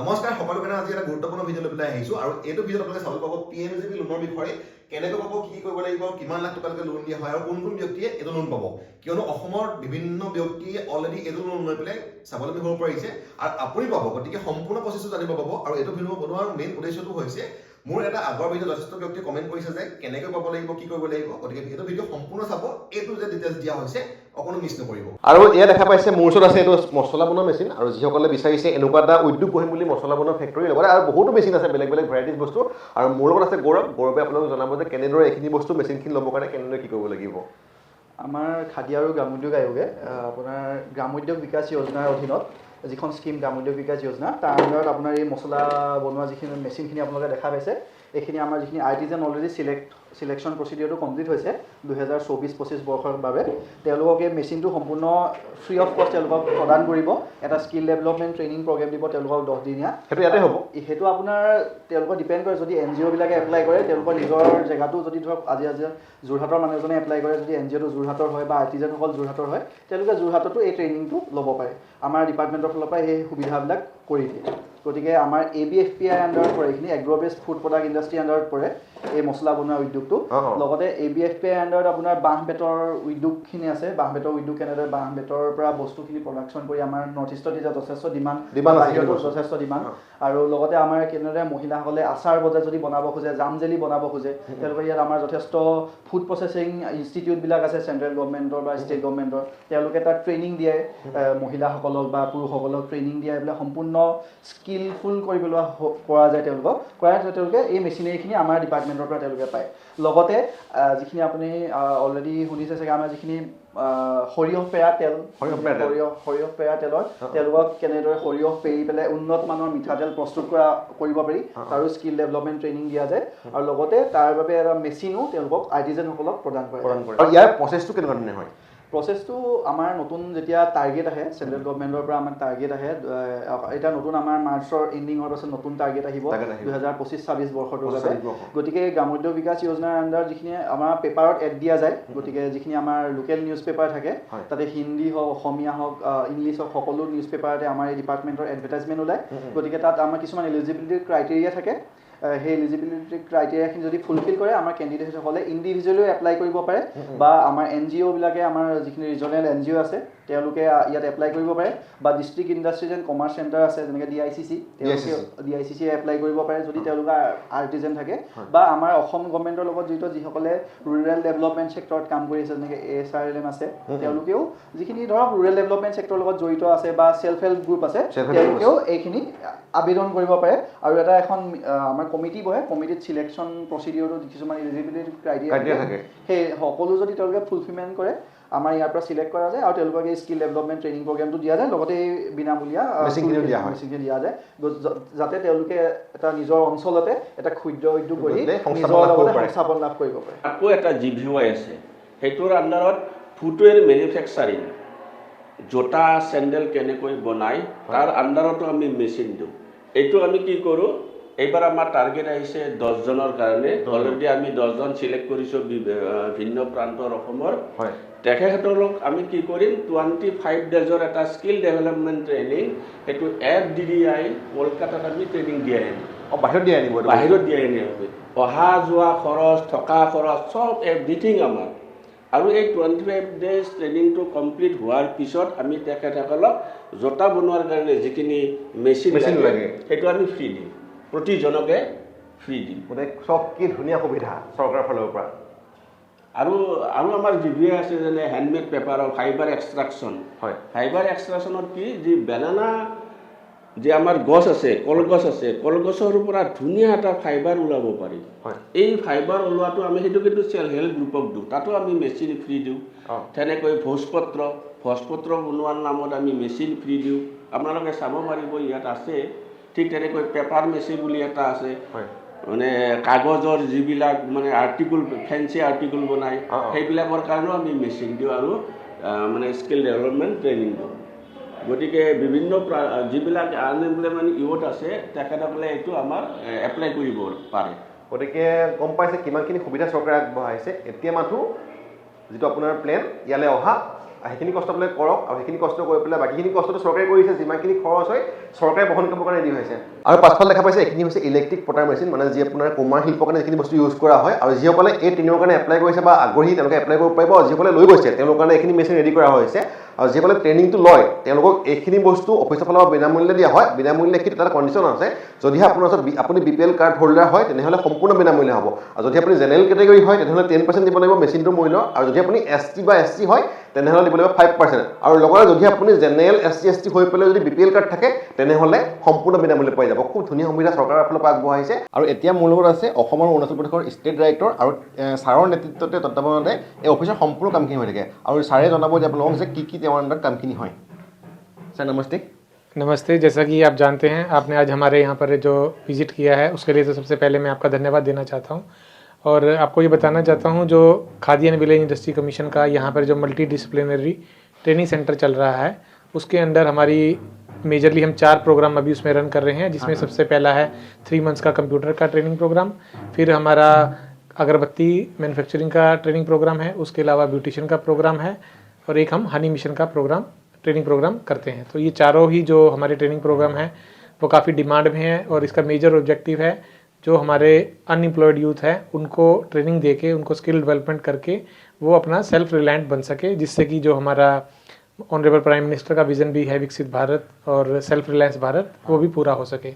নমস্কাৰ কাৰণে আজি এটা গুৰুত্বপূৰ্ণ ভিডিঅ' লৈ পেলাই আহিছোঁ। আৰু এইটো ভিডিঅ'ত আপোনালোকে চাবলৈ পাব পি এম জি বি লোনৰ বিষয়ে। কেনেকৈ পাব, কি কৰিব লাগিব, কিমান লাখ টকালৈকে লোন দিয়া হয়, আৰু কোন কোন ব্যক্তিয়ে এইটো লোন পাব। কিয়নো অসমৰ বিভিন্ন ব্যক্তিয়ে অলৰেডি এইটো লোন লৈ পেলাই স্বাৱলম্বী হ'ব পাৰিছে। আৰু আপুনি পাব, গতিকে সম্পূৰ্ণ প্ৰচেছটো জানিব পাব। আৰু এইটো ভিডিঅ' বনোৱাৰ মেইন উদ্দেশ্যটো হৈছে মোৰ এটা আগৰ ভিডিঅ' যথেষ্ট ব্যক্তিয়ে কমেণ্ট কৰিছে যে কেনেকৈ পাব লাগিব কি কৰিব লাগিব গতিকে এইটো ভিডিঅ' সম্পূৰ্ণ চাব এইটো যে ডিটেইলছ দিয়া হৈছে অকণো মিছ নকৰিব। আৰু এয়া দেখা পাইছে মোৰ ওচৰত আছে এইটো মছলা বনোৱা মেচিন আৰু যিসকলে বিচাৰিছে এনেকুৱা এটা উদ্যোগ বহিম বুলি মছলা বনোৱা ফেক্টৰী লগতে আৰু বহুতো মেচিন আছে বেলেগ বেলেগ ভেৰাইটিজ বস্তু। আৰু মোৰ লগত আছে গৌৰৱ গৌৰৱে আপোনালোকক জনাব যে কেনেদৰে এইখিনি বস্তু মেচিনখিনি ল'বৰ কাৰণে কেনেদৰে কি কৰিব লাগিব। আমাৰ খাদী আৰু গ্ৰামোদ্যোগ আয়োগে আপোনাৰ গ্ৰামোদ্যোগ বিকাশ যোজনাৰ অধীনত যিখন স্কীম গ্ৰামোদ্যোগ বিকাশ যোজনা তাৰ আণ্ডাৰত আপোনাৰ এই মছলা বনোৱা যিখিনি মেচিনখিনি আপোনালোকে দেখা পাইছে এইখিনি আমাৰ যিখিনি আৰ্টিজেন অলৰেডি চিলেক্ট চিলেকশ্যন প্ৰচিডিঅ'টো কমপ্লিট হৈছে দুহেজাৰ চৌবিছ পঁচিছ বৰ্ষৰ বাবে। তেওঁলোকক এই মেচিনটো সম্পূৰ্ণ ফ্ৰী অফ কষ্ট তেওঁলোকক প্ৰদান কৰিব। এটা স্কিল ডেভেলপমেণ্ট ট্ৰেইনিং প্ৰগ্ৰেম দিব তেওঁলোকক দহদিনীয়া সেইটো ইয়াতে হ'ব। সেইটো আপোনাৰ তেওঁলোকৰ ডিপেণ্ড কৰে যদি এন জি অ'বিলাকে এপ্লাই কৰে তেওঁলোকৰ নিজৰ জেগাটো যদি ধৰক আজি আজি যোৰহাটৰ মানুহ এজনে এপ্লাই কৰে যদি এন জি অ'টো যোৰহাটৰ হয় বা আৰ্টিজেনসকল যোৰহাটৰ হয় তেওঁলোকে যোৰহাটতো এই ট্ৰেইনিংটো ল'ব পাৰে। আমাৰ ডিপাৰ্টমেণ্টৰ ফালৰ পৰা সেই সুবিধাবিলাক কৰি দিয়ে। গতিকে আমাৰ A B F P I আণ্ডাৰত পৰে এইখিনি agro best food product industry আণ্ডাৰত পৰে। এই মছলা বনোৱা উদ্যোগটো। লগতে A B F P I আণ্ডাৰত আপোনাৰ বাঁহ বেতৰ উদ্যোগখিনি আছে। বাঁহ বেতৰ উদ্যোগ কেনেদৰে বাঁহ বেতৰ পৰা বস্তুখিনি প্ৰডাকশ্যন কৰি আমাৰ নৰ্থ ইষ্টত এতিয়া যথেষ্ট ডিমাণ্ড বাহিৰতো। যথেষ্ট ডিমাণ্ড। আৰু লগতে আমাৰ কেনেদৰে মহিলাসকলে আচাৰ বজাৰ যদি বনাব খোজে জাম জেলি বনাব খোজে তেওঁলোকে ইয়াত আমাৰ যথেষ্ট ফুড প্ৰচেছিং ইনষ্টিটিউটবিলাক আছে চেণ্ট্ৰেল গভমেণ্টৰ বা ষ্টেট গভমেণ্টৰ তেওঁলোকে তাত ট্ৰেইনিং দিয়ে মহিলাসকলক বা পুৰুষসকলক ট্ৰেইনিং দিয়ে এইবিলাক সম্পূৰ্ণ স্কিলফুল কৰিবলৈ পৰা যায় তেওঁলোকক। কৰা যায় তেওঁলোকে এই মেচিনেৰীখিনি আমাৰ ডিপাৰ্টমেণ্টৰ পৰা তেওঁলোকে পায়। লগতে যিখিনি আপুনি অলৰেডি শুনিছে চাগে আমাৰ যিখিনি সৰিয়হ পেৰা তেল। সৰিয়হ। সৰিয়হ পেৰা তেলৰ। তেওঁলোকক কেনেদৰে সৰিয়হ পেৰি পেলাই উন্নত মানৰ মিঠাতেল প্ৰস্তুত কৰা কৰিব পাৰি। তাৰো স্কিল ডেভেলপমেণ্ট ট্ৰেইনিং দিয়া যায়। আৰু লগতে তাৰ বাবে এটা মেচিনো তেওঁলোকক আৰ্টিজেনসকলক প্ৰদান কৰে। প্ৰদান কৰে। আৰু ইয়াৰ প্ৰচেছটো কেনেকুৱা ধৰণে হয়? প্ৰচেছটো আমাৰ নতুন যেতিয়া টাৰ্গেট আহে চেণ্ট্ৰেল গভমেণ্টৰ পৰা আমাৰ টাৰ্গেট আহে এতিয়া নতুন আমাৰ মাৰ্চৰ এণ্ডিং হোৱাৰ পাছত নতুন টাৰ্গেট আহিব। দুহেজাৰ পঁচিছ ছাব্বিছ বৰ্ষটোৰ বাবে। গতিকে গ্ৰামোদ্যোগ বিকাশ যোজনাৰ আণ্ডাৰত যিখিনি আমাৰ পেপাৰত এড দিয়া যায় গতিকে যিখিনি আমাৰ লোকেল নিউজ পেপাৰ থাকে। তাতে হিন্দী হওক অসমীয়া হওক ইংলিছ হওক সকলো নিউজ পেপাৰতে আমাৰ এই ডিপাৰ্টমেণ্টৰ এডভাৰটাইজমেণ্ট ওলায় গতিকে তাত আমাৰ কিছুমান এলিজিবিলিটি ক্ৰাইটেৰিয়া থাকে সেই এলিজিবিলিটি ক্ৰাইটেৰিয়াখিনি যদি ফুলফিল কৰে আমাৰ কেণ্ডিডেটসকলে ইণ্ডিভিজুৱেলিও এপ্লাই কৰিব পাৰে বা আমাৰ এন জি অ'বিলাকে আমাৰ যিখিনি ৰিজনেল এন জি অ' আছে তেওঁলোকে ইয়াত এপ্লাই কৰিব পাৰে বা district industries and commerce centre আছে যেনেকৈ ডি আই চি চি তেওঁলোকে D I C C apply কৰিব পাৰে যদি তেওঁলোকৰ আৰ্টিজেন থাকে বা আমাৰ অসম গভমেণ্টৰ লগত জড়িত যিসকলে ৰুৰেল ডেভেলপমেণ্ট চেক্টৰত কাম কৰি আছে যেনেকৈ A S R L M আছে তেওঁলোকেও যিখিনি ধৰক ৰুৰেল ডেভেলপমেণ্ট চেক্টৰৰ লগত জড়িত আছে বা চেল্ফ হেল্প গ্ৰুপ আছে। তেওঁলোকেও এইখিনি আবেদন কৰিব পাৰে আৰু এটা এখন আমাৰ কমিটি বহে কমিটিত চিলেকশ্যন প্ৰচিডিঅ'টো কিছুমান এলিজিবিলিটি ক্ৰাইটেৰিয়া থাকে। সেই সকলো যদি তেওঁলোকে ফুলফিলমেণ্ট কৰে আমাৰ ইয়াৰ পৰা চিলেক্ট কৰা যায় আৰু তেওঁলোকক এই স্কিল ডেভেলপমেণ্ট ট্ৰেইনিং প্ৰগ্ৰেমটো দিয়া যায় লগতে এই বিনামূলীয়া দিয়া হয়। মেচিনখিনি দিয়া যায়। যাতে তেওঁলোকে এটা নিজৰ অঞ্চলতে এটা ক্ষুদ্ৰ উদ্যোগ গঢ়ি গঢ়ি নিজৰ লাভ কৰিব লগতে সংস্থাপন লাভ কৰিব পাৰে। আকৌ এটা জি ভি ৱাই আছে। সেইটোৰ আণ্ডাৰত ফুটৱেৰ মেনুফেকচাৰিং জোতা চেণ্ডেল কেনেকৈ বনায় তাৰ আণ্ডাৰতো আমি মেচিন দিওঁ। এইটো আমি কি কৰোঁ এইবাৰ আমাৰ টাৰ্গেট আহিছে দহজনৰ কাৰণে। অলৰেডি আমি দহজন চিলেক্ট কৰিছোঁ ভিন্ন প্ৰান্তৰ অসমৰ। হয়। তেখেতসকলক আমি কি কৰিম টুৱেণ্টি ফাইভ ডেজৰ এটা স্কিল ডেভেলপমেণ্ট ট্ৰেইনিং সেইটো এফ ডি ডি আই কলকাতাত আমি ট্ৰেইনিং দিয়াই আনিম। অঁ বাহিৰত দিয়া আনিব বাহিৰত দিয়াই আনি হবে অহা যোৱা খৰচ থকা খৰচ চব এভৰিথিং আমাৰ। আৰু এই টুৱেণ্টি ফাইভ ডেজ ট্ৰেইনিংটো কমপ্লিট হোৱাৰ পিছত আমি তেখেতসকলক জোতা বনোৱাৰ কাৰণে যিখিনি মেচিন লাগে। সেইটো আমি ফ্ৰী দিম। প্ৰতিজনকে ফ্ৰী দিম। গতিকে চব কি ধুনীয়া সুবিধা। চৰকাৰৰ ফালৰ পৰা। আৰু আৰু আমাৰ যিবিলাক আছে যেনে হেণ্ডমেড পেপাৰৰ ফাইবাৰ এক্সট্ৰাকশ্যন হয়। ফাইবাৰ এক্সট্ৰাকশ্যনত কি যি বেনানা যে আমাৰ গছ আছে কলগছ আছে কলগছৰ পৰা ধুনীয়া এটা ফাইবাৰ ওলাব পাৰি। এই ফাইবাৰ ওলোৱাটো আমি সেইটো কিন্তু চেল্ফ হেল্প গ্ৰুপক দিওঁ। তাতো আমি মেচিন ফ্ৰী দিওঁ। তেনেকৈ ভোজপত্ৰ ভোজপত্ৰ বনোৱাৰ নামত আমি মেচিন ফ্ৰী দিওঁ। আপোনালোকে চাব পাৰিব ইয়াত আছে ঠিক তেনেকৈ পেপাৰ মেচিন বুলি এটা আছে। মানে কাগজৰ যিবিলাক মানে আৰ্টিকুল ফেঞ্চি আৰ্টিকুল বনায়। সেইবিলাকৰ কাৰণেও আমি মেচিন দিওঁ আৰু মানে স্কিল ডেভেলপমেণ্ট ট্ৰেইনিং দিওঁ। গতিকে বিভিন্ন যিবিলাক আনএমপ্লয়মেণ্ট ইউথ আছে তেখেতসকলে এইটো আমাৰ এপ্লাই কৰিব পাৰে। গতিকে গম পাইছে কিমানখিনি সুবিধা চৰকাৰে আগবঢ়াইছে। এতিয়া মাথো যিটো আপোনাৰ প্লেন ইয়ালৈ অহা। সেইখিনি কষ্ট আপোনালোকে কৰক আৰু সেইখিনি কষ্ট কৰি পেলাই বাকীখিনি কষ্টটো চৰকাৰে কৰিছে যিমানখিনি খৰচ হয় চৰকাৰে বহন কৰিবৰ কাৰণে ৰেডি হৈছে আৰু পাছফালে দেখা পাইছে, এইখিনি হৈছে ইলেক্ট্ৰিক পটাৰ মেচিন মানে যি আপোনাৰ কুমাৰ শিল্পৰ কাৰণে যিখিনি বস্তু ইউজ কৰা হয়, আৰু যিসকলে এই ট্ৰেইনিঙৰ কাৰণে এপ্লাই কৰিছে বা আগ্ৰহী, তেওঁলোকে এপ্লাই কৰিব পাৰিব, আৰু যিসকলে লৈ গৈছে, তেওঁলোকৰ কাৰণে এইখিনি মেচিন ৰেডি কৰা হৈছে, আৰু যিসকলে ট্ৰেইনিংটো লয়, তেওঁলোকক এইখিনি বস্তু অফিচৰ ফালৰ পৰা বিনামূল্যে দিয়া হয়, বিনামূল্যে এইখিনি এটা কণ্ডিশ্যন আছে, যদিহে আপোনাৰ ওচৰত আপুনি B P L card holder হয়, তেনেহ'লে সম্পূৰ্ণ বিনামূল্যে হ'ব, আৰু যদি আপুনি জেনেৰেল কেটেগৰী হয়, তেনেহ'লে টেন পাৰ্চেণ্ট দিব লাগিব মেচিনটোৰ মূল্য, আৰু যদি আপুনি এছ টি বা এছ চি হয়, তেনেহ'লে দিব লাগিব ফাইভ পাৰ্চেণ্ট আৰু লগতে যদি আপুনি general S C S T হৈ পেলাই যদি বি পি এল কাৰ্ড থাকে, তেনেহ'লে সম্পূৰ্ণ বিনামূল্যে পাই যাব খুব ধুনীয়া সুবিধা চৰকাৰৰ ফালৰ পৰা আগবঢ়াইছে আৰু এতিয়া মোৰ লগত আছে অসমৰ অৰুণাচল প্ৰদেশৰ ষ্টেট ডাইৰেক্টৰ আৰু এ, ছাৰৰ নেতৃত্বতে তত্বাৱধানতে এই অফিচৰ সম্পূৰ্ণ কামখিনি হৈ থাকে আৰু ছাৰে জনাব যে আপোনালোকক যে কি কি তেওঁৰ আণ্ডাৰত কামখিনি হয় ছাৰ নমস্তে नमस्ते जैसा कि आप जानते हैं आपने आज हमारे यहाँ पर जो विज़िट किया है उसके लिए तो सबसे पहले मैं आपका धन्यवाद देना चाहता हूँ और आपको ये बताना चाहता हूँ जो Khadi and village industry commission का यहाँ पर जो मल्टी डिसिप्लिनरी ट्रेनिंग सेंटर चल रहा है उसके अंडर हमारी मेजरली हम चार प्रोग्राम अभी उसमें रन कर रहे हैं जिसमें सबसे पहला है थ्री मंथ्स का कंप्यूटर का ट्रेनिंग प्रोग्राम फिर हमारा अगरबत्ती मैन्युफैक्चरिंग का ट्रेनिंग प्रोग्राम है उसके अलावा ब्यूटिशियन का प्रोग्राम है और एक हम हनी मिशन का प्रोग्राम ट्रेनिंग प्रोग्राम करते हैं। तो ये चारों ही जो हमारे ट्रेनिंग प्रोग्राम हैं वो काफ़ी डिमांड में है और इसका मेजर ऑब्जेक्टिव है जो हमारे अनएम्प्लॉयड यूथ हैं उनको ट्रेनिंग दे के उनको स्किल डेवलपमेंट करके वो अपना सेल्फ रिलायंट बन सके जिससे कि जो हमारा ऑनरेबल प्राइम मिनिस्टर का विज़न भी है विकसित भारत और सेल्फ रिलायंस भारत, वो भी पूरा हो सके।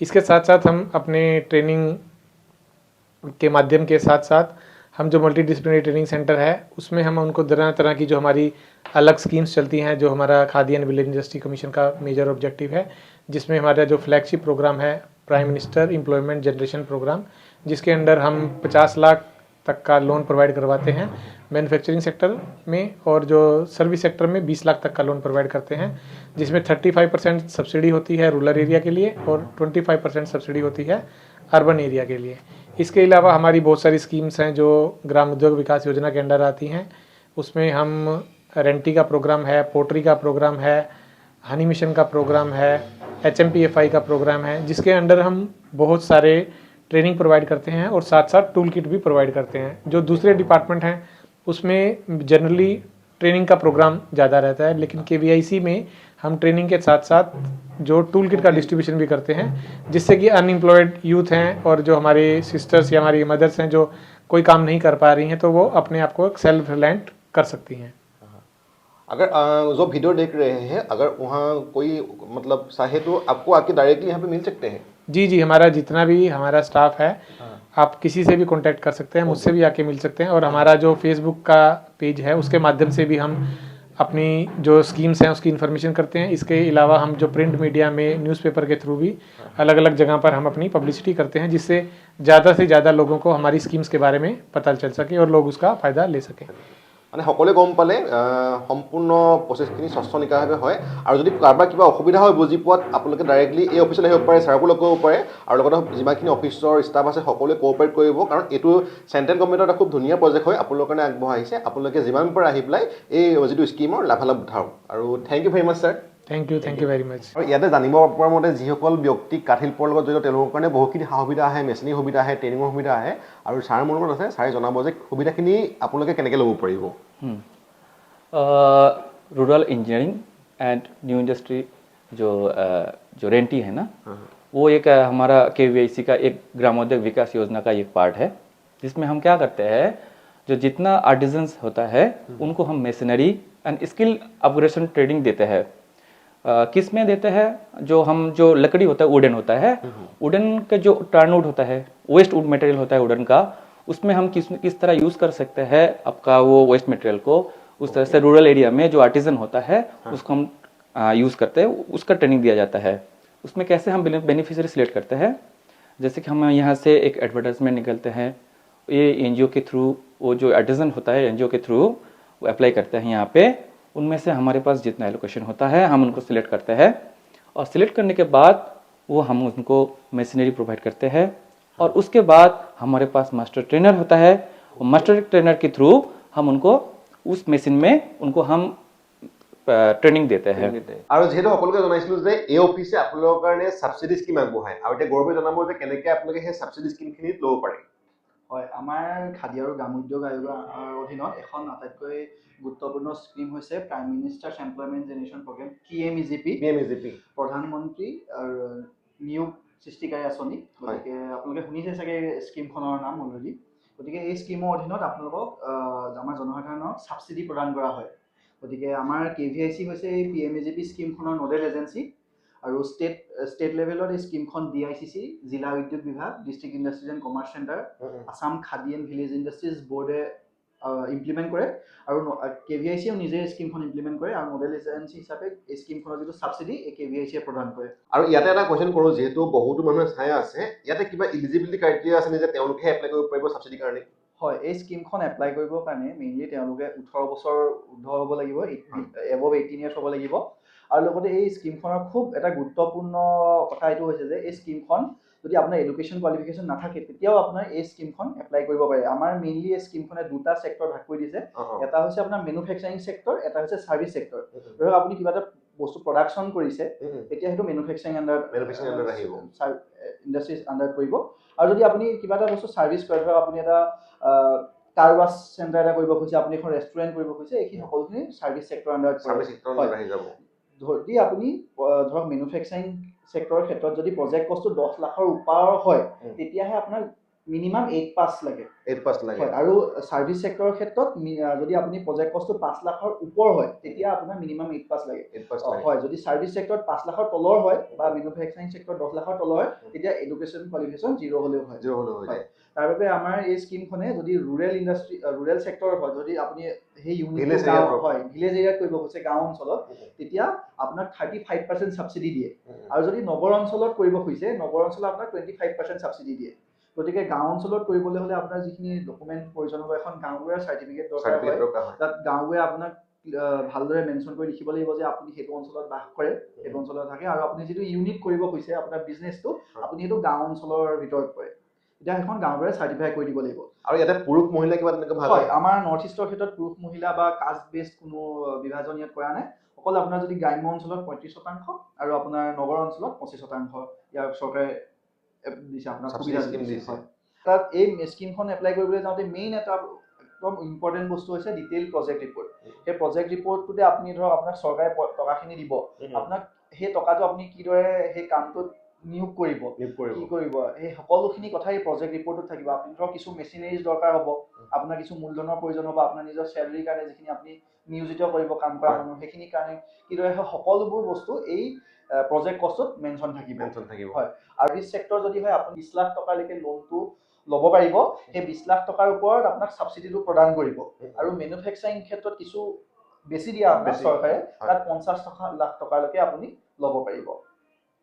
इसके साथ साथ हम अपने ट्रेनिंग के माध्यम के साथ साथ हम जो मल्टी डिसिप्लिनरी ट्रेनिंग सेंटर है, उसमें हम उनको तरह तरह की जो हमारी अलग स्कीम्स चलती हैं, जो हमारा Khadi and village industry commission का मेजर ऑब्जेक्टिव है, जिसमें हमारा जो फ्लैगशिप प्रोग्राम है prime minister employment generation programme जिसके अंडर हम 50 लाख तक का लोन प्रोवाइड करवाते हैं। मैन्युफैक्चरिंग सेक्टर में और जो सर्विस सेक्टर में 20 लाख तक का लोन प्रोवाइड करते हैं, जिसमें 35 परसेंट सब्सिडी होती है रूरल एरिया के लिए और 25 परसेंट सब्सिडी होती है अर्बन एरिया के लिए। इसके अलावा हमारी बहुत सारी स्कीम्स हैं जो ग्राम उद्योग विकास योजना के अंडर आती हैं। उसमें हम रेंटी का प्रोग्राम है पोट्री का प्रोग्राम है हनी मिशन का प्रोग्राम है एचएमपीएफआई का प्रोग्राम है, जिसके अंडर हम बहुत सारे ट्रेनिंग प्रोवाइड करते हैं और साथ साथ टूल किट भी प्रोवाइड करते हैं। जो दूसरे डिपार्टमेंट हैं उसमें जनरली ट्रेनिंग का प्रोग्राम ज़्यादा रहता है लेकिन के में हम ट्रेनिंग के साथ साथ जो टूल किट का डिस्ट्रीब्यूशन भी करते हैं जिससे कि अनएम्प्लॉयड यूथ हैं और जो हमारे सिस्टर्स या हमारी मदर्स हैं जो कोई काम नहीं कर पा रही हैं तो वो अपने आप को सेल्फ रिलायंट कर सकती हैं। अगर अ, जो वीडियो देख रहे हैं अगर वहाँ कोई मतलब चाहे तो आपको आके डायरेक्टली यहाँ पे मिल सकते हैं। जी जी हमारा जितना भी हमारा स्टाफ है आप किसी से भी कांटेक्ट कर सकते हैं मुझसे भी आके मिल सकते हैं और हमारा जो फेसबुक का पेज है उसके माध्यम से भी हम अपनी जो स्कीम्स हैं उसकी इन्फॉर्मेशन करते हैं। इसके अलावा हम जो प्रिंट मीडिया में न्यूज़पेपर के थ्रू भी अलग अलग जगह पर हम अपनी पब्लिसिटी करते हैं जिससे ज़्यादा से ज़्यादा लोगों को हमारी स्कीम्स के बारे में पता चल सके और लोग उसका फ़ायदा ले सकें। মানে সকলোৱে গম পালে সম্পূৰ্ণ প্ৰচেছখিনি স্বচ্ছ নিকাভাৱে হয়। আৰু যদি কাৰোবাৰ কিবা অসুবিধা হয় বুজি পোৱাত আপোনালোকে ডাইৰেক্টলি এই অফিচলৈ আহিব পাৰে ছাৰকো লগ কৰিব পাৰে। আৰু লগতে যিমানখিনি অফিচৰ ষ্টাফ আছে সকলোৱে কোঅপাৰেট কৰিব। কাৰণ এইটো চেণ্ট্ৰেল গভৰ্ণমেণ্টৰ এটা খুব ধুনীয়া প্ৰজেক্ট হয় আপোনালোকৰ কাৰণে আগবঢ়াইছে আপোনালোকে যিমান পাৰে আহি পেলাই এই যিটো স্কীমৰ লাভালাভ উঠাওক। আৰু thank you very much sir thank you thank you very much আৰু ইয়াতে জানিব পৰা মতে যিসকল ব্যক্তি কাঠশিল্পৰ লগত জড়িত তেওঁলোকৰ কাৰণে বহুখিনি সা সুবিধা আহে মেচিনি সুবিধা আহে ট্ৰেইনিঙৰ সুবিধা আহে আৰু ছাৰ মোৰ লগত আছে ছাৰে জনাব যে সুবিধাখিনি আপোনালোকে কেনেকৈ ল'ব পাৰিব rural engineering and new industry जो अ, जो रेंटी है ना वो एक अ, हमारा के का एक ग्रामोद्योग विकास योजना का एक पार्ट है जिसमें हम क्या करते हैं जो जितना आर्टिजन्स होता है उनको हम machinery and skill upgradation training देते हैं अ, किसमें देते हैं? जो हम जो लकड़ी होता है वुडन होता है। वुडन का जो टर्नवुड होता है वेस्ट वुड मटेरियल होता है वुडन का उसमें हम किस किस तरह यूज़ कर सकते हैं आपका वो वेस्ट मटेरियल को? उस तरह से रूरल एरिया में जो आर्टिजन होता है उसको हम यूज़ करते हैं। उसका ट्रेनिंग दिया जाता है। उसमें कैसे हम बेनिफिशियरी सिलेक्ट करते हैं? जैसे कि हम यहाँ से एक एडवर्टाइजमेंट निकलते हैं ये एनजीओ के थ्रू वो जो आर्टिजन होता है एनजीओ के थ्रू वो अप्लाई करते हैं यहाँ पे। उनमें से हमारे पास जितना एलोकेशन होता है हम उनको सिलेक्ट करते हैं और सिलेक्ट करने के बाद वो हम उनको मशीनरी प्रोवाइड करते हैं और उसके बाद हमारे पास मास्टर ट्रेनर होता है वो मास्टर ट्रेनर के थ्रू हम उनको उस मशीन में उनको हम ट्रेनिंग देते हैं আৰু যিহেতু সকলোকে জনাইছিলো যে এই অফিচে আপোনালোকৰ কাৰণে ছাবচিডি স্কীম আগবঢ়ায় আৰু এতিয়া গৌৰৱে জনাব যে কেনেকৈ আপোনালোকে সেই ছাবচিডি স্কীমখিনিত ল'ব পাৰে হয় আমাৰ খাদী আৰু গ্ৰামোদ্যোগ আয়োগৰ অধীনত এখন আটাইতকৈ গুৰুত্বপূৰ্ণ স্কিম হৈছে prime minister's employment generation programme P M E G P P M E G P প্ৰধানমন্ত্ৰী নিয়োগ সৃষ্টিকাৰী আঁচনি। গতিকে আপোনালোকে শুনিছে চাগে স্কিমখনৰ নাম অলৰেডি গতিকে এই স্কিমৰ অধীনত আপোনালোকক আমাৰ জনসাধাৰণক ছাবচিডি প্ৰদান কৰা হয়। গতিকে আমাৰ কে ভি আই চি হৈছে এই P M E G P স্কিমখনৰ nodal agency আৰু ষ্টেট ষ্টেট লেভেলত এই স্কিমখন ডি আই চি চি জিলা উদ্যোগ বিভাগ district industries and commerce centre Assam Khadi and village industries বৰ্ডে ইমপ্লিমেণ্ট কৰে। আৰু কে ভি আই চিয়েও নিজে স্কিমখন ইমপ্লিমেণ্ট কৰে আৰু নডেল এজেঞ্চি হিচাপে এই স্কিমখনৰ যিটো ছাবচিডি এই কে ভি আই চিয়ে প্ৰদান কৰে। আৰু ইয়াতে এটা কুৱেশ্যন কৰোঁ যিহেতু বহুতো মানুহে চাই আছে ইয়াতে কিবা ইলিজিবিলিটি ক্ৰাইটেৰিয়া আছে নে যে তেওঁলোকেহে এপ্লাই কৰিব পাৰিব ছাবচিডিৰ কাৰণে? হয় এই স্কিমখন এপ্লাই কৰিবৰ কাৰণে মেইনলি তেওঁলোকে ওঠৰ বছৰ উৰ্ধ হ'ব লাগিব এবভ এইটিন ইয়াৰ্ছ হ'ব লাগিব। আৰু লগতে এই স্কিমখনৰ খুব এটা গুৰুত্বপূৰ্ণ কথা এইটো হৈছে যে এই স্কিমখন যদি আপোনাৰ এডুকেশ্যন কোৱালিফিকেশ্যন নাথাকে তেতিয়াও আপোনাৰ এই স্কিমখন এপ্লাই কৰিব পাৰে। আমাৰ মেইনলি এই স্কিমখনে দুটা ছেক্টৰ ভাগ কৰি দিছে। এটা হৈছে আপোনাৰ মেনুফেকচাৰিং ছেক্টৰ এটা হৈছে ছাৰ্ভিচ ছেক্টৰ ধৰক আপুনি কিবা এটা বস্তু প্ৰডাকশ্যন কৰিছে তেতিয়া সেইটো মেনুফেকচাৰিং আণ্ডাৰ। ইণ্ডাষ্ট্ৰিজ আণ্ডাৰ কৰিব। আৰু যদি আপুনি কিবা এটা বস্তু ছাৰ্ভিচ কৰে ধৰক আপুনি এটা কাৰ ৱাছ চেণ্টাৰ এটা কৰিব খুজিছে আপুনি এখন ৰেষ্টুৰেণ্ট কৰিব খুজিছে এইখিনি সকলোখিনি ছাৰ্ভিচ ছেক্টৰ আণ্ডাৰত যদি আপুনি ধৰক মেনুফেকচাৰিং ছেক্টৰৰ ক্ষেত্ৰত যদি প্ৰজেক্ট কষ্টটো দহ লাখৰ ওপৰ হয়। তেতিয়াহে আপোনাৰ মিনিমাম এইট পাছ লাগে। এইট পাৰ্চ লাগে। হয় আৰু ছাৰ্ভিচ ছেক্টৰৰ ক্ষেত্ৰত যদি আপুনি প্ৰজেক্ট কষ্টটো পাঁচ লাখৰ ওপৰ হয় তেতিয়া আপোনাৰ মিনিমাম এইট পাছ লাগে। এইট লাগে। হয় যদি ছাৰ্ভিচ ছেক্টৰত পাঁচ লাখৰ তলৰ হয় বা মেনুফেকচাৰিং ছেক্টৰত দহ লাখৰ তলৰ হয় তেতিয়া এডুকেশ্যন কোৱালিফিকেশ্যন জিৰ' হ'লেও হয়। জিৰ' হ'লেও হৈ যায়। তাৰ বাবে আমাৰ এই স্কিমখনে যদি ৰুৰেল ইণ্ডাষ্ট্ৰি ৰুৰেল ছেক্টৰত হয় যদি আপুনি সেই ইউনিট হয় ভিলেজ এৰিয়াত কৰিব খুজিছে গাঁও অঞ্চলত। তেতিয়া আপোনাক থাৰ্টি ফাইভ পাৰ্চেণ্ট ছাবচিডি দিয়ে। আৰু যদি নগৰ অঞ্চলত কৰিব খুজিছে নগৰ অঞ্চলত আপোনাক টুৱেণ্টি ফাইভ পাৰ্চেণ্ট ছাবচিডি দিয়ে। গতিকে গাঁও অঞ্চলত কৰিবলৈ হ'লে আপোনাৰ যিখিনি ডকুমেণ্ট প্ৰয়োজন হ'ব এখন গাঁওবুঢ়াৰ চাৰ্টিফিকেট দৰকাৰ হয়। তাত গাঁওবুঢ়াই আপোনাক ভালদৰে মেনশ্যন কৰি লিখিব লাগিব যে আপুনি সেইটো অঞ্চলত বাস কৰে সেইটো অঞ্চলত থাকে আৰু আপুনি যিটো ইউনিট কৰিব খুজিছে আপোনাৰ বিজনেছটো। আপুনি সেইটো গাঁও অঞ্চলৰ ভিতৰত পৰে। তেতিয়া সেইখন গাঁওবুঢ়াই চাৰ্টিফাই কৰি দিব লাগিব। আৰু ইয়াতে পুৰুষ মহিলা কিবা তেনেকুৱা ভাগ হয় আমাৰ নৰ্থ ইষ্টৰ ক্ষেত্ৰত পুৰুষ মহিলা বা কাষ্ট বেছড কোনো বিভাজন ইয়াত কৰা নাই। অকল আপোনাৰ যদি গ্ৰাম্য অঞ্চলত পঁয়ত্ৰিছ শতাংশ আৰু আপোনাৰ নগৰ অঞ্চলত পঁচিছ শতাংশ। ইয়াৰ চৰকাৰে দিছে আপোনাৰ Subsidy সুবিধা দিছে। তাত এই স্কিমখন এপ্লাই কৰিবলৈ যাওঁতে মেইন এটা একদম ইম্পৰ্টেণ্ট বস্তু হৈছে ডিটেইল প্ৰজেক্ট ৰিপৰ্ট সেই প্ৰজেক্ট ৰিপৰ্টটোতে আপুনি ধৰক আপোনাক চৰকাৰে টকাখিনি দিব। আপোনাক সেই টকাটো আপুনি কিদৰে সেই কামটোত নিয়োগ কৰিব। কি কৰিব? সেই সকলোখিনি কথা এই প্ৰজেক্ট ৰিপৰ্টত থাকিব। আপুনি ধৰক কিছু মেচিনেৰিজ দৰকাৰ হ'ব। আপোনাৰ কিছু মূলধনৰ প্ৰয়োজন হ'ব। আপোনাৰ নিজৰ চেলাৰীৰ কাৰণে যিখিনি আপুনি নিয়োজিত কৰিব কাম কৰা। মানুহ সেইখিনিৰ কাৰণে কিদৰে সেই সকলোবোৰ বস্তু এই প্ৰজেক্ট কষ্টত মেনশ্যন থাকিব। মেনশ্যন থাকিব। হয়। ছাৰ্ভিচ ছেক্টৰ যদি হয় আপুনি বিছ লাখ টকালৈকে লোনটো ল'ব পাৰিব। সেই বিছ লাখ টকাৰ ওপৰত আপোনাক ছাবচিডিটো প্ৰদান কৰিব। আৰু মেনুফেকচাৰিং ক্ষেত্ৰত কিছু বেছি দিয়া চৰকাৰে। তাত পঞ্চাছ টকা লাখ টকালৈকে আপুনি ল'ব পাৰিব।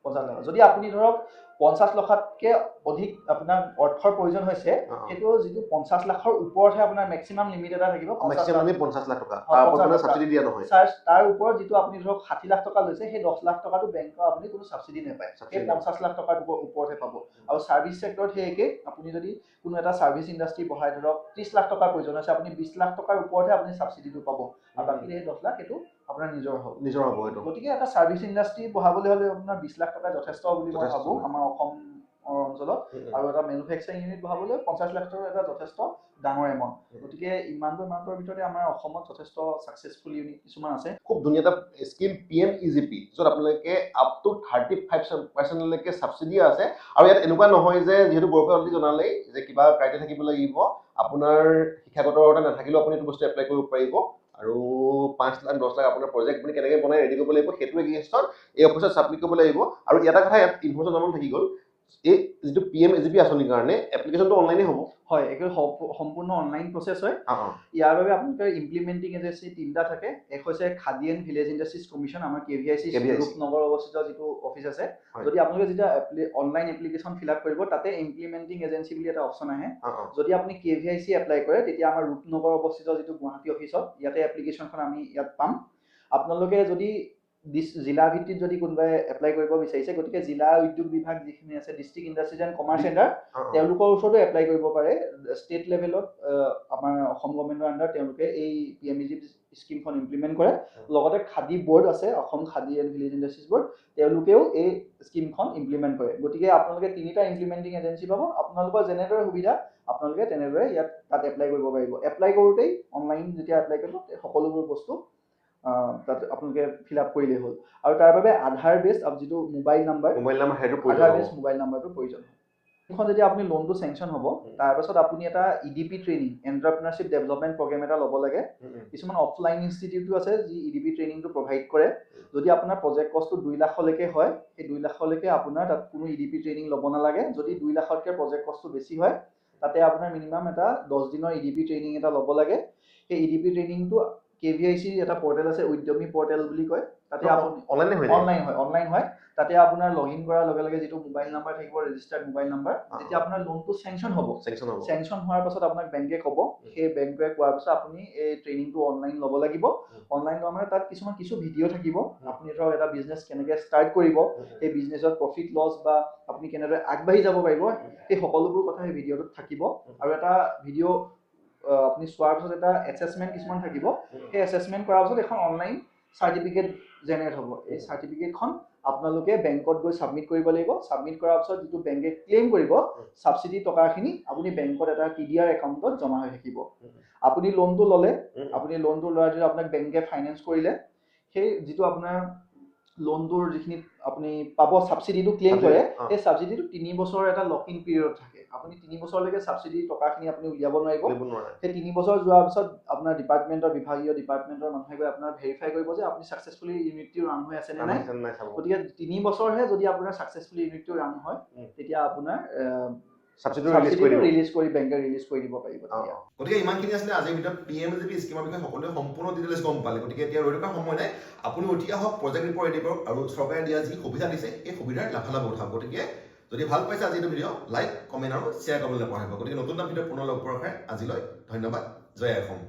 পঞ্চাছ লাখ যদি আপুনি ধৰক পঞ্চাছ লাখতকৈ অধিক আপোনাক অৰ্থৰ প্ৰয়োজন হৈছে। সেইটো যিটো পঞ্চাছ লাখৰ ওপৰতহে আপোনাৰ মেক্সিমাম লিমিট এটা থাকিব পঞ্চাছ লাখ। টকা। তাৰ ওপৰত মানে 50 লাখ ছাবচিডি দিয়া নহয়। চাৰ্জ তাৰ ওপৰত যিটো আপুনি ধৰক ষাঠি লাখ টকা লৈছে সেই দহ লাখ টকাটো বেংকৰ আপুনি কোনো ছাবচিডি নাপায়। সেই। পঞ্চাছ লাখ টকাৰ ওপ- ওপৰতহে পাব। আৰু ছাৰ্ভিচ ছেক্টৰত সেই একে আপুনি যদি কোনো এটা ছাৰ্ভিচ ইণ্ডাষ্ট্ৰি বহাই ধৰক ত্ৰিছ লাখ টকাৰ প্ৰয়োজন হৈছে আপুনি বিছ লাখ টকাৰ ওপৰতহে আপুনি ছাবচিডিটো পাব। আৰু বাকী সেই দহ লাখ সেইটো আপোনাৰ নিজৰ হ'ব নিজৰ হ'ব এইটো গতিকে এটা ছাৰ্ভিচ ইণ্ডাষ্ট্ৰি বহাবলৈ হ'লে আপোনাৰ বিছ লাখ টকা যথেষ্ট বুলি মই। ভাবোঁ আমাৰ অসমৰ অঞ্চলত। আৰু এটা মেনুফেকচাৰিং ইউনিট বহাবলৈ পঞ্চাছ লাখ টকাৰ এটা যথেষ্ট ডাঙৰ এমাউণ্ট গতিকে ইমানটো এমাউণ্টৰ ভিতৰতে আমাৰ অসমত যথেষ্ট ছাকচেছফুল ইউনিট কিছুমান আছে। খুব ধুনীয়া এটা scheme P M E G P য'ত আপোনালোকে আপ টু থাৰ্টি ফাইভ পাৰ্চেণ্টলৈকে ছাবচিডি আছে। আৰু ইয়াত এনেকুৱা নহয় যে যিহেতু বৰপে অলৰেডি জনালেই যে কিবা ক্ৰাইটেৰিয়া থাকিব লাগিব। আপোনাৰ শিক্ষাগত অৰ্হতা নাথাকিলেও আপুনি এইটো বস্তু এপ্লাই কৰিব পাৰিব। আৰু পাঁচ লাখ দহ লাখ আপোনাৰ প্ৰজেক্ট আপুনি কেনেকৈ বনাই ৰেডি কৰিব লাগিব সেইটো এগেইনষ্টত এই অফিচত ছাবমিট কৰিব লাগিব। আৰু এটা কথা ইয়াত ইনফৰ্মেশ্যন জনাব থাকি গ'ল এই যিটো P M E G P আঁচনিৰ কাৰণে এপ্লিকেশ্যনটো অনলাইনে হ'ব। হয় একে সম- সম্পূৰ্ণ অনলাইন প্ৰচেছ হয়। ইয়াৰ বাবে আপোনালোকৰ ইমপ্লিমেণ্টিং এজেঞ্চি তিনিটা থাকে। এক হৈছে Khadi and village industries commission আমাৰ K V I C Rupnagar অৱস্থিত যিটো অফিচ আছে। যদি আপোনালোকে যেতিয়া অনলাইন এপ্লিকেশ্যন ফিল আপ কৰিব তাতে ইমপ্লিমেণ্টিং এজেঞ্চি বুলি এটা অপশ্যন আহে। যদি আপুনি K V I C apply কৰে তেতিয়া আমাৰ ৰূপনগৰ অৱস্থিত যিটো গুৱাহাটী অফিচত ইয়াতে এপ্লিকেশ্যনখন আমি ইয়াত পাম। আপোনালোকে যদি জিলা ভিত্তিত যদি কোনোবাই এপ্লাই কৰিব বিচাৰিছে গতিকে জিলা উদ্যোগ বিভাগ যিখিনি আছে district industries and commerce centre তেওঁলোকৰ ওচৰতো এপ্লাই কৰিব পাৰে। ষ্টেট লেভেলত আমাৰ অসম গভৰ্ণমেণ্টৰ আণ্ডাৰ তেওঁলোকে এই পি এম ই জি স্কীমখন ইমপ্লিমেণ্ট কৰে। লগতে খাদী বৰ্ড আছে Assam Khadi and village industries board তেওঁলোকেও এই স্কীমখন ইমপ্লিমেণ্ট কৰে। গতিকে আপোনালোকে তিনিটা ইমপ্লিমেণ্টিং এজেঞ্চি পাব। আপোনালোকৰ যেনেদৰে সুবিধা আপোনালোকে তেনেদৰে ইয়াত তাত এপ্লাই কৰিব পাৰিব। এপ্লাই কৰোঁতেই অনলাইন যেতিয়া এপ্লাই কৰিব সকলোবোৰ বস্তু তাত আপোনালোকে ফিল আপ কৰিলেই হ'ল। আৰু তাৰ বাবে আধাৰ বেছ যিটো মোবাইল নাম্বাৰ মোবাইল নাম্বাৰ সেইটো আধাৰ বেছ মোবাইল নাম্বাৰটো প্ৰয়োজন হয় সেইখন যেতিয়া আপুনি লোনটো চেংচন হ'ব তাৰপাছত আপুনি এটা E D P training entrepreneurship development programme এটা ল'ব লাগে। কিছুমান অফলাইন ইনষ্টিটিউটো আছে যি ই ডি পি ট্ৰেইনিংটো প্ৰভাইড কৰে। যদি আপোনাৰ প্ৰজেক্ট কষ্টটো দুই লাখলৈকে হয় সেই দুই লাখলৈকে আপোনাৰ তাত কোনো ই ডি পি ট্ৰেইনিং ল'ব নালাগে। যদি দুই লাখতকৈ প্ৰজেক্ট কষ্টটো বেছি হয় তাতে আপোনাৰ মিনিমাম এটা দহ দিনৰ ই ডি পি ট্ৰেইনিং এটা ল'ব লাগে। সেই ই ডি পি ট্ৰেইনিংটো কে ভি আই চিৰ এটা পৰ্টেল আছে উদ্যমী পৰ্টেল বুলি কয় তাতে আপুনি অনলাইনে হৈ যায়। অনলাইন হয় অনলাইন হয়। তাতে আপোনাৰ লগ ইন কৰাৰ লগে লগে যিটো মোবাইল নাম্বাৰ থাকিব ৰেজিষ্টাৰ্ড মোবাইল নাম্বাৰ অ। যেতিয়া আপোনাৰ লোনটো চেংচন হ'ব। চেংচন হ'ব। চেংচন হোৱাৰ পাছত আপোনাক বেংকে ক'ব। সেই বেংকে কোৱাৰ পাছত আপুনি এই ট্ৰেইনিংটো অনলাইন ল'ব লাগিব। অনলাইন লোৱা মানে তাত কিছুমান কিছু ভিডিঅ' থাকিব। আপুনি ধৰক এটা বিজনেছ কেনেকৈ ষ্টাৰ্ট কৰিব সেই বিজনেছত প্ৰফিট লছ বা আপুনি কেনেদৰে আগবাঢ়ি যাব পাৰিব সেই সকলোবোৰ কথা সেই ভিডিঅ'টোত থাকিব। আৰু এটা ভিডিঅ' আপুনি চোৱাৰ পাছত এটা এছেচমেণ্ট কিছুমান থাকিব। সেই এছেচমেণ্ট কৰাৰ পাছত এখন অনলাইন চাৰ্টিফিকেট জেনেৰেট হ'ব। এই চাৰ্টিফিকেটখন আপোনালোকে বেংকত গৈ ছাবমিট কৰিব লাগিব। ছাবমিট কৰাৰ পাছত যিটো বেংকে ক্লেইম কৰিব ছাবচিডি টকাখিনি আপুনি বেংকত এটা টি ডি আৰ একাউণ্টত জমা হৈ থাকিব। আপুনি লোনটো ল'লে আপুনি লোনটো লোৱাৰ যদি আপোনাক বেংকে ফাইনেন্স কৰিলে। সেই যিটো আপোনাৰ লোনটোৰ যিখিনি আপুনি পাব ছাবচিডিটো ক্লেইম কৰে। সেই ছাবচিডিটো তিনি বছৰৰ এটা লক ইন পিৰিয়ড থাকে। আপুনি তিনি বছৰলৈকে ছাবচিডি টকাখিনি আপুনি উলিয়াব নোৱাৰিব। সেই তিনি বছৰ যোৱাৰ পিছত আপোনাৰ ডিপাৰ্টমেণ্টৰ বিভাগীয় ডিপাৰ্টমেণ্টৰ মানুহে গৈ আপোনাৰ ভেৰিফাই কৰিব যে আপুনি ছাকচেছফুলি ইউনিটটো ৰান হৈ আছে নে নাই গতিকে তিনি বছৰহে যদি আপোনাৰ ছাকচেছফুলি ইউনিটটো ৰান হয়। তেতিয়া আপোনাৰ ৰিলিজ কৰি দিব। ৰিলিজ কৰি বেংকে ৰিলিজ কৰি দিব পাৰিব অ, তেতিয়া। অ। গতিকে ইমানখিনি আছিলে আজিৰ ভিতৰত পি এম জি পি স্কীমৰ বিষয়ে সকলোৱে সম্পূৰ্ণ ডিটেইলছ গম পালে। গতিকে এতিয়া ৰৈ থকা সময় নাই। আপুনি উঠি আহক প্ৰজেক্ট ৰিপৰ্ট ৰেডি কৰক আৰু চৰকাৰে দিয়া যি সুবিধা দিছে এই সুবিধাৰ লাভালাভ উঠাওক গতিকে যদি ভালো পাইছে আজি এইটো ভিডিঅ' লাইক কমেণ্ট আৰু শ্বেয়াৰ কৰিবলৈ নাপাহৰিব। গতিকে নতুন এটা ভিডিঅ' পুনৰ লগ পোৱাৰ আজিলৈ ধন্যবাদ। জয় অসম